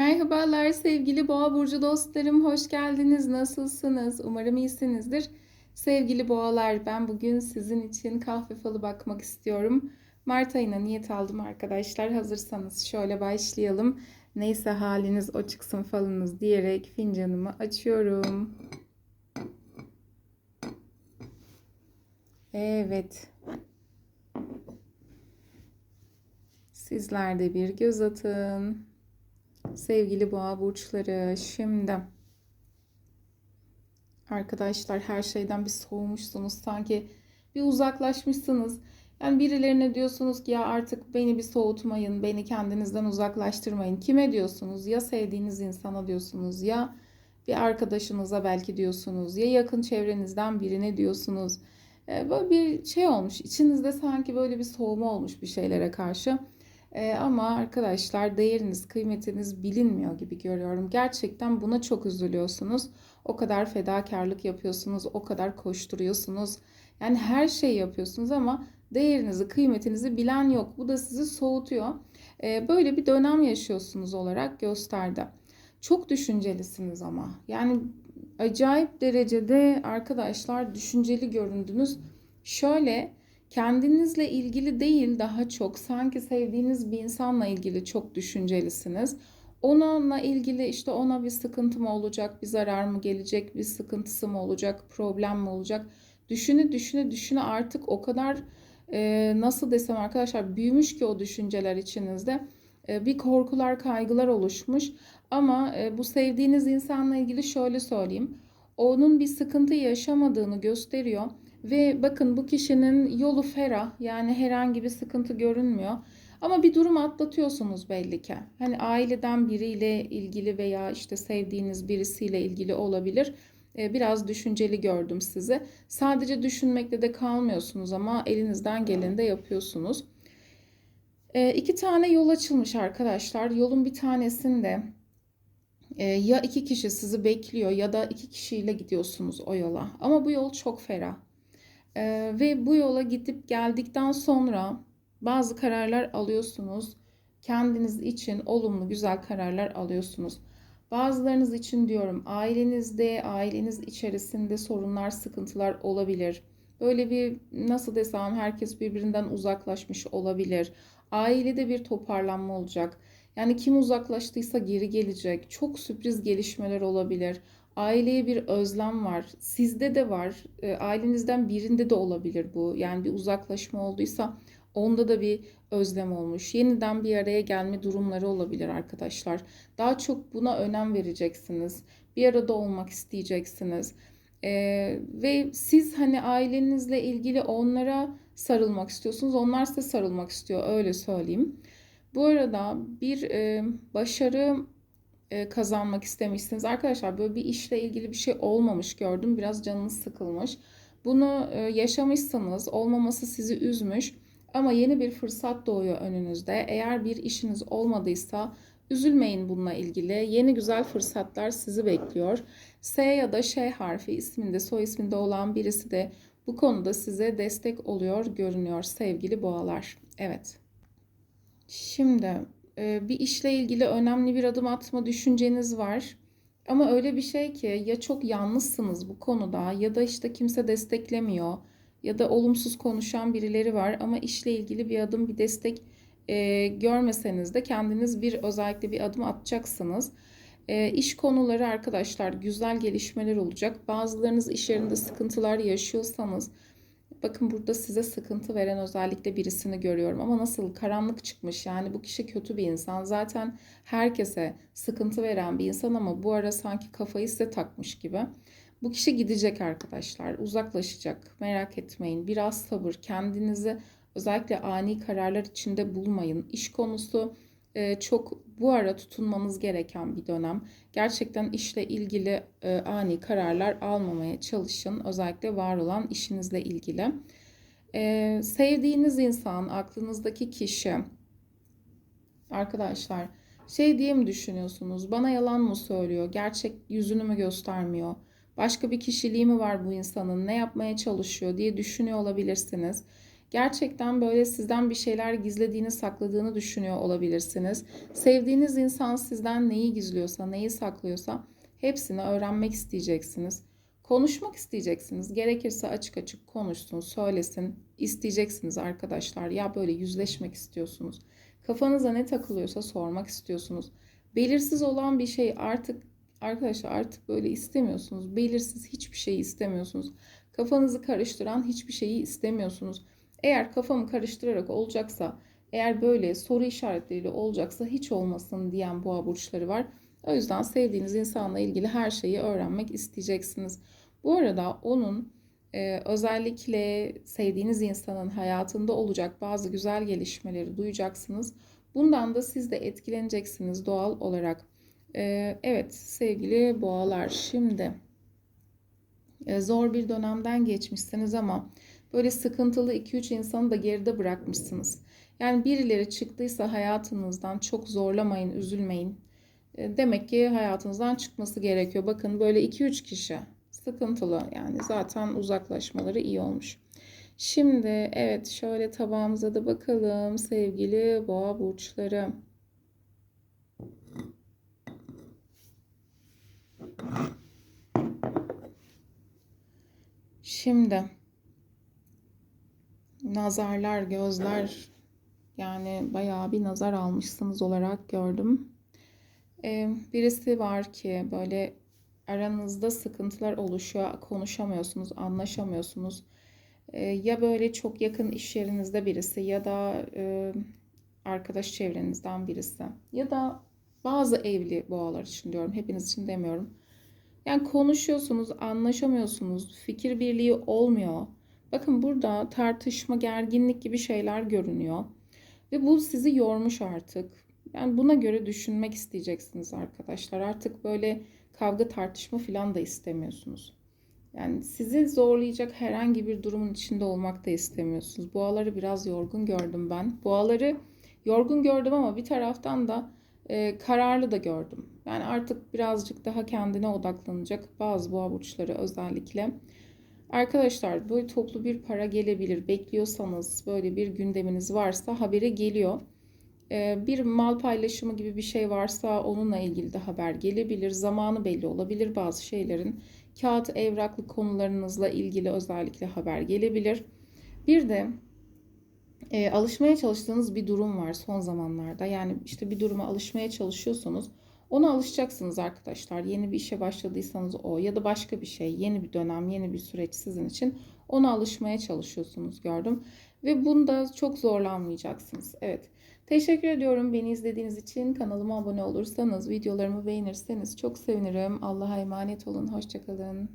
Merhabalar sevgili Boğa burcu dostlarım, hoş geldiniz. Nasılsınız? Umarım iyisinizdir. Sevgili Boğalar, ben bugün sizin için kahve falı bakmak istiyorum. Mart ayına niyet aldım arkadaşlar. Hazırsanız şöyle başlayalım. Neyse haliniz o çıksın falınız diyerek fincanımı açıyorum. Evet. Sizler de bir göz atın. Sevgili boğa burçları şimdi arkadaşlar her şeyden bir soğumuşsunuz sanki bir uzaklaşmışsınız. Yani birilerine diyorsunuz ki ya artık beni bir soğutmayın, beni kendinizden uzaklaştırmayın. Kime diyorsunuz? Ya sevdiğiniz insana diyorsunuz ya bir arkadaşınıza belki diyorsunuz ya yakın çevrenizden birine diyorsunuz. Ee, böyle bir şey olmuş. İçinizde sanki böyle bir soğuma olmuş bir şeylere karşı. Ee, ama arkadaşlar değeriniz, kıymetiniz bilinmiyor gibi görüyorum. Gerçekten buna çok üzülüyorsunuz. O kadar fedakarlık yapıyorsunuz, o kadar koşturuyorsunuz. Yani her şeyi yapıyorsunuz ama değerinizi, kıymetinizi bilen yok. Bu da sizi soğutuyor. Ee, böyle bir dönem yaşıyorsunuz olarak gösterdi. Çok düşüncelisiniz ama. Yani acayip derecede arkadaşlar düşünceli göründünüz. Şöyle kendinizle ilgili değil daha çok sanki sevdiğiniz bir insanla ilgili çok düşüncelisiniz. Onunla ilgili işte ona bir sıkıntı mı olacak, bir zarar mı gelecek, bir sıkıntısı mı olacak, problem mi olacak? Düşünü düşünü düşünü artık o kadar e, nasıl desem arkadaşlar büyümüş ki o düşünceler içinizde. Bir korkular, kaygılar oluşmuş. Ama bu sevdiğiniz insanla ilgili şöyle söyleyeyim. Onun bir sıkıntı yaşamadığını gösteriyor ve bakın bu kişinin yolu ferah yani herhangi bir sıkıntı görünmüyor. Ama bir durum atlatıyorsunuz belli ki. Hani aileden biriyle ilgili veya işte sevdiğiniz birisiyle ilgili olabilir. Ee, biraz düşünceli gördüm sizi. Sadece düşünmekle de kalmıyorsunuz ama elinizden geleni de yapıyorsunuz. Ee, iki tane yol açılmış arkadaşlar. Yolun bir tanesinde e, ya iki kişi sizi bekliyor ya da iki kişiyle gidiyorsunuz o yola. Ama bu yol çok ferah. Ee, ve bu yola gidip geldikten sonra bazı kararlar alıyorsunuz. Kendiniz için olumlu güzel kararlar alıyorsunuz. Bazılarınız için diyorum ailenizde, aileniz içerisinde sorunlar, sıkıntılar olabilir. Böyle bir nasıl desem herkes birbirinden uzaklaşmış olabilir. Ailede bir toparlanma olacak. Yani kim uzaklaştıysa geri gelecek. Çok sürpriz gelişmeler olabilir. Aileye bir özlem var. Sizde de var. E, ailenizden birinde de olabilir bu. Yani bir uzaklaşma olduysa onda da bir özlem olmuş. Yeniden bir araya gelme durumları olabilir arkadaşlar. Daha çok buna önem vereceksiniz. Bir arada olmak isteyeceksiniz. Ee, ve siz hani ailenizle ilgili onlara sarılmak istiyorsunuz. Onlar size sarılmak istiyor öyle söyleyeyim. Bu arada bir e, başarı e, kazanmak istemişsiniz. Arkadaşlar böyle bir işle ilgili bir şey olmamış gördüm. Biraz canınız sıkılmış. Bunu e, yaşamışsanız olmaması sizi üzmüş. Ama yeni bir fırsat doğuyor önünüzde. Eğer bir işiniz olmadıysa üzülmeyin bununla ilgili. Yeni güzel fırsatlar sizi bekliyor. S ya da Ş harfi isminde, soy isminde olan birisi de bu konuda size destek oluyor görünüyor sevgili boğalar. Evet. Şimdi e, bir işle ilgili önemli bir adım atma düşünceniz var. Ama öyle bir şey ki ya çok yalnızsınız bu konuda ya da işte kimse desteklemiyor ya da olumsuz konuşan birileri var ama işle ilgili bir adım bir destek e, görmeseniz de kendiniz bir özellikle bir adım atacaksınız. E, iş konuları arkadaşlar güzel gelişmeler olacak. Bazılarınız iş yerinde sıkıntılar yaşıyorsanız Bakın burada size sıkıntı veren özellikle birisini görüyorum ama nasıl karanlık çıkmış. Yani bu kişi kötü bir insan. Zaten herkese sıkıntı veren bir insan ama bu ara sanki kafayı size takmış gibi. Bu kişi gidecek arkadaşlar. Uzaklaşacak. Merak etmeyin. Biraz sabır. Kendinizi özellikle ani kararlar içinde bulmayın. İş konusu e, çok bu ara tutunmanız gereken bir dönem. Gerçekten işle ilgili e, ani kararlar almamaya çalışın. Özellikle var olan işinizle ilgili. E, sevdiğiniz insan, aklınızdaki kişi, arkadaşlar şey diye mi düşünüyorsunuz? Bana yalan mı söylüyor? Gerçek yüzünü mü göstermiyor? Başka bir kişiliği mi var bu insanın? Ne yapmaya çalışıyor diye düşünüyor olabilirsiniz. Gerçekten böyle sizden bir şeyler gizlediğini, sakladığını düşünüyor olabilirsiniz. Sevdiğiniz insan sizden neyi gizliyorsa, neyi saklıyorsa hepsini öğrenmek isteyeceksiniz. Konuşmak isteyeceksiniz. Gerekirse açık açık konuşsun, söylesin. İsteyeceksiniz arkadaşlar. Ya böyle yüzleşmek istiyorsunuz. Kafanıza ne takılıyorsa sormak istiyorsunuz. Belirsiz olan bir şey artık arkadaşlar artık böyle istemiyorsunuz. Belirsiz hiçbir şey istemiyorsunuz. Kafanızı karıştıran hiçbir şeyi istemiyorsunuz. Eğer kafamı karıştırarak olacaksa, eğer böyle soru işaretleriyle olacaksa hiç olmasın diyen boğa burçları var. O yüzden sevdiğiniz insanla ilgili her şeyi öğrenmek isteyeceksiniz. Bu arada onun e, özellikle sevdiğiniz insanın hayatında olacak bazı güzel gelişmeleri duyacaksınız. Bundan da siz de etkileneceksiniz doğal olarak. E, evet sevgili boğalar şimdi e, zor bir dönemden geçmişsiniz ama böyle sıkıntılı 2-3 insanı da geride bırakmışsınız. Yani birileri çıktıysa hayatınızdan çok zorlamayın, üzülmeyin. E, demek ki hayatınızdan çıkması gerekiyor. Bakın böyle 2-3 kişi sıkıntılı yani zaten uzaklaşmaları iyi olmuş. Şimdi evet şöyle tabağımıza da bakalım sevgili boğa burçları. Şimdi nazarlar, gözler yani bayağı bir nazar almışsınız olarak gördüm. Ee, birisi var ki böyle aranızda sıkıntılar oluşuyor, konuşamıyorsunuz, anlaşamıyorsunuz. Ee, ya böyle çok yakın iş yerinizde birisi ya da e, arkadaş çevrenizden birisi ya da bazı evli boğalar için diyorum, hepiniz için demiyorum. Yani konuşuyorsunuz, anlaşamıyorsunuz, fikir birliği olmuyor. Bakın burada tartışma, gerginlik gibi şeyler görünüyor. Ve bu sizi yormuş artık. Yani buna göre düşünmek isteyeceksiniz arkadaşlar. Artık böyle kavga tartışma falan da istemiyorsunuz. Yani sizi zorlayacak herhangi bir durumun içinde olmak da istemiyorsunuz. Boğaları biraz yorgun gördüm ben. Boğaları yorgun gördüm ama bir taraftan da e, kararlı da gördüm. Yani artık birazcık daha kendine odaklanacak bazı boğa burçları özellikle. Arkadaşlar böyle toplu bir para gelebilir. Bekliyorsanız böyle bir gündeminiz varsa haberi geliyor. Ee, bir mal paylaşımı gibi bir şey varsa onunla ilgili de haber gelebilir. Zamanı belli olabilir bazı şeylerin. Kağıt evraklı konularınızla ilgili özellikle haber gelebilir. Bir de e, alışmaya çalıştığınız bir durum var son zamanlarda. Yani işte bir duruma alışmaya çalışıyorsunuz. Ona alışacaksınız arkadaşlar. Yeni bir işe başladıysanız o ya da başka bir şey, yeni bir dönem, yeni bir süreç sizin için ona alışmaya çalışıyorsunuz gördüm. Ve bunda çok zorlanmayacaksınız. Evet. Teşekkür ediyorum beni izlediğiniz için. Kanalıma abone olursanız, videolarımı beğenirseniz çok sevinirim. Allah'a emanet olun. Hoşçakalın.